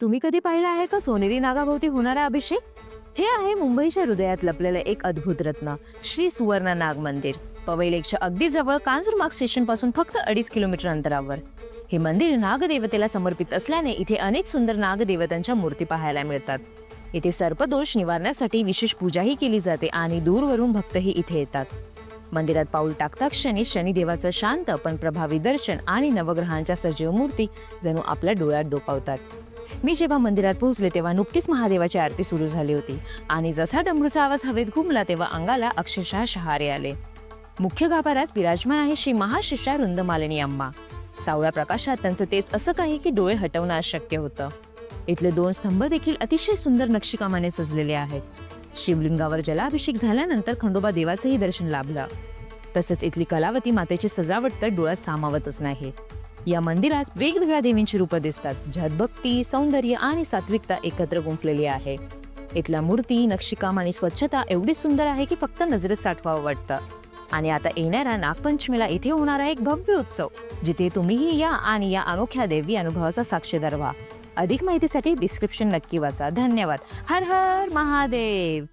तुम्ही कधी पाहिलं आहे का सोनेरी नागाभोवती होणारा अभिषेक? हे आहे मुंबईच्या हृदयात लपलेलं एक अद्भुत रत्न श्री सुवर्ण नाग मंदिर. पवई लेकच्या अगदी जवळ कांजूरमार्ग स्टेशनपासून फक्त अडीच किलोमीटर अंतरावर. हे मंदिर नागदेवतेला समर्पित असल्याने इथे अनेक सुंदर नागदेवतांच्या मूर्ती पाहायला मिळतात. इथे सर्पदोष निवारण्यासाठी विशेष पूजाही केली जाते आणि दूरवरून भक्तही इथे येतात. मंदिरात पाऊल टाकता क्षणी शनिदेवाचं शांत पण प्रभावी दर्शन आणि नवग्रहांच्या सजीव मूर्ती जणू आपल्या डोळ्यात डोकावतात मी जेव्हा मंदिरात पोहोचले तेव्हा नुकतीच महादेवाची आरती सुरू झाली होती. आणि जसा डमरूचा आवाज हवेत घुमला तेव्हा अंगाला अक्षरशः शहारे आले. मुख्य गाभाऱ्यात विराजमान आहे श्री महाशिष्या रुंदमालिनी अम्मा. सावळ्या प्रकाशात त्यांचं तेच असं काही की डोळे हटवणं अशक्य होतं. इथले दोन स्तंभ देखील अतिशय सुंदर नक्षीकामाने सजलेले आहेत. शिवलिंगावर जलाभिषेक झाल्यानंतर खंडोबा देवाचंही दर्शन लाभलं. तसंच इथली कलावती मातेची सजावट तर डोळ्यात सामावतच नाही. या मंदिरात वेगवेगळ्या देवींची रूपं दिसतात ज्यात भक्ती सौंदर्य आणि सात्विकता एकत्र गुंफलेली आहे. इथल्या मूर्ती नक्षीकाम आणि स्वच्छता एवढी सुंदर आहे की फक्त नजरेत साठवावं वाटतं. आणि आता येणाऱ्या नागपंचमीला इथे होणारा एक भव्य उत्सव जिथे तुम्हीही या आणि या अनोख्या देवी अनुभवाचा साक्षीदार व्हा अधिक माहितीसाठी डिस्क्रिप्शन नक्की वाचा. धन्यवाद. हर हर महादेव!